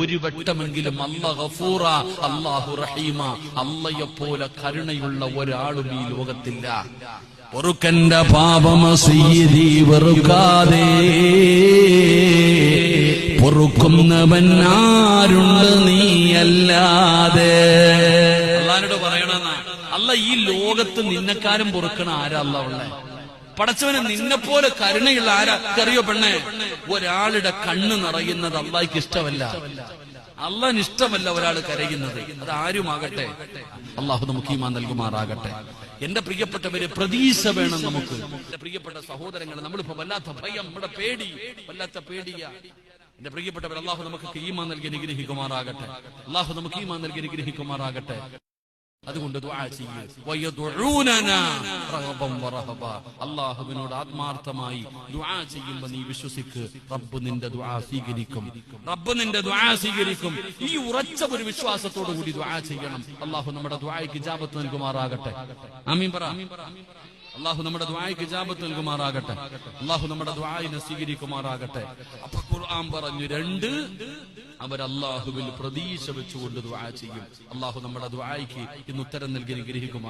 ഒരു വട്ടമെങ്കിലും അല്ല ഗഫൂറ അല്ലാഹു റഹീമ. അല്ലയെ പോലെ കരുണയുള്ള ഒരാളും ഈ ലോകത്തില്ല. പൊറുക്കന്റെ പാപമ സീതി വെറുക്കാതെ പൊറുക്കുന്നവൻ ആരുണ്ട് നീയല്ലാതെ. അള്ളഹാനോട് പറയണ അല്ല ഈ ലോകത്ത് നിന്നെക്കാരും പൊറുക്കണ ആരാ അല്ല ഉള്ളേ? പടച്ചവന് നിന്നെ പോലെ കരുണയുള്ള ആരാ? പെണ്ണെ? ഒരാളുടെ കണ്ണ് നിറയുന്നത് അള്ളാഹിക്ക് ഇഷ്ടമല്ല. അള്ളാഹിന് ഇഷ്ടമല്ല ഒരാൾ കരയുന്നത്. അത് ആരുമാകട്ടെ? അള്ളാഹു നമുക്ക് ഈമാൻ നൽകുമാറാകട്ടെ. എന്റെ പ്രിയപ്പെട്ടവര് പ്രതീക്ഷ വേണം നമുക്ക്. എന്റെ പ്രിയപ്പെട്ട സഹോദരങ്ങൾ നമ്മളിപ്പോ വല്ലാത്ത ഭയം നമ്മുടെ പേടി വല്ലാത്ത പേടിയ. എന്റെ പ്രിയപ്പെട്ടവർ അള്ളാഹു നമുക്ക് ഈമാൻ നൽകി നിഗ്രഹിക്കുമാറാകട്ടെ അള്ളാഹു നമുക്ക് ഈമാൻ നൽകി അനുഗ്രഹിക്കുമാറാകട്ടെ. അതുകൊണ്ട് ദുആ. അള്ളാഹുവിനോട് ആത്മാർത്ഥമായി ദുആ ചെയ്യുമ്പോൾ നീ വിശ്വസിക്ക്. റബ്ബ് നിന്റെ ദുആ സ്വീകരിക്കും. റബ്ബ് നിന്റെ ദുആ സ്വീകരിക്കും. ഈ ഉറച്ച ഒരു വിശ്വാസത്തോടു കൂടി ദുആ ചെയ്യണം. അള്ളാഹു നമ്മുടെ ദുആയ്ക്ക് ജാപത്ത് നൽകുമാറാകട്ടെ. ആമീൻ പറ. അള്ളാഹു നമ്മുടെ ദുആയ്ക്ക് ജാപത്ത് നൽകുമാറാകട്ടെ. അള്ളാഹു നമ്മുടെ ദുആയിനെ സ്വീകരിക്കുമാറാകട്ടെ. അപ്പൊ ഖുർആൻ പറഞ്ഞു രണ്ട് അവർ അള്ളാഹുവിൽ പ്രതീക്ഷ വെച്ചുകൊണ്ട് ദ്വാ ചെയ്യും. അള്ളാഹു നമ്മുടെ ദ്വായിക്ക് ഇന്ന് ഉത്തരം നൽകി അനുഗ്രഹിക്കുമാർ